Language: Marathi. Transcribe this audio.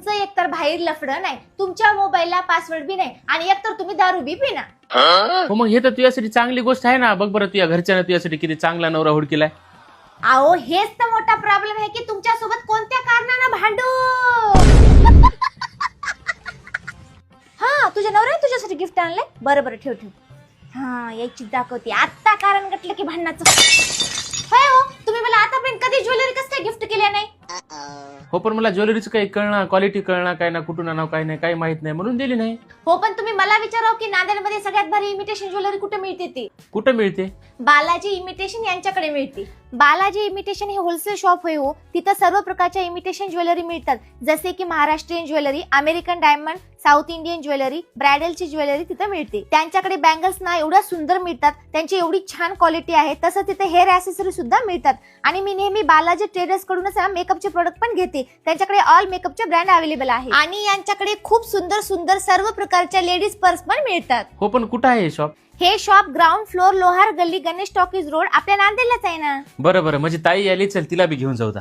तुमचं एकतर बाहेर लफडं नाही तुमच्या मोबाईलला पासवर्ड बी नाही आणि एकतर तुम्ही दारू बी पिना. हो? मग हे तर तुझ्यासाठी चांगली गोष्ट आहे ना. बघ बरं तुझ्या घरच्यानं तुझ्यासाठी किती चांगला नवरा हुडकीलाय. अहो हेच तर मोठा प्रॉब्लेम आहे की तुमच्यासोबत कोणत्या कारणानं भांडू? हा तुझ्या नवऱ्याने तुझ्यासाठी गिफ्ट आणले बरं बरं ठेव ठेव. हा याची दाखवते. आत्ता कारण घटलं की भांडणाचं. होय हो तुम्ही मला आतापर्यंत कधी ज्वेलरी कसं काय गिफ्ट केल्या नाही हो पण मला ज्वेलरीचं काही कळणार क्वालिटी कळणार काय ना कुठून आणावं काय नाही काही माहीत नाही म्हणून दिली नाही. हो पण तुम्ही मला विचाराव की नांदेडमध्ये सगळ्यात भारी इमिटेशन ज्वेलरी कुठे मिळते ती? कुठं मिळते? बालाजी इमिटेशन यांच्याकडे मिळते. बालाजी इमिटेशन हे होलसेल शॉप होय हो. तिथं सर्व प्रकारच्या इमिटेशन ज्वेलरी मिळतात. जसे की Maharashtrian jewellery American diamond South Indian jewellery ब्रायडलची jewellery तिथं मिळते. त्यांच्याकडे बँगल्स ना एवढ्या सुंदर मिळतात. त्यांची एवढी छान क्वालिटी आहे. तसं तिथे हेअर ॲसेसरी सुद्धा मिळतात. आणि मी नेहमी बालाजी ट्रेडर्स कडूनच मेकअपचे प्रोडक्ट पण घेते. त्यांच्याकडे ऑल मेकअपचे ब्रँड अवेलेबल आहे. आणि यांच्याकडे खूप सुंदर सुंदर सर्व प्रकारच्या लेडीज पर्स पण मिळतात. हो पण कुठं आहे शॉप हे शॉप ग्राउंड फ्लोअर लोहार गल्ली गणेश टॉकीज रोड आपल्या नांदेडलाच आहे ना? बरं बरं. म्हणजे ताई आली चल तिला बी घेऊन जाऊ दा.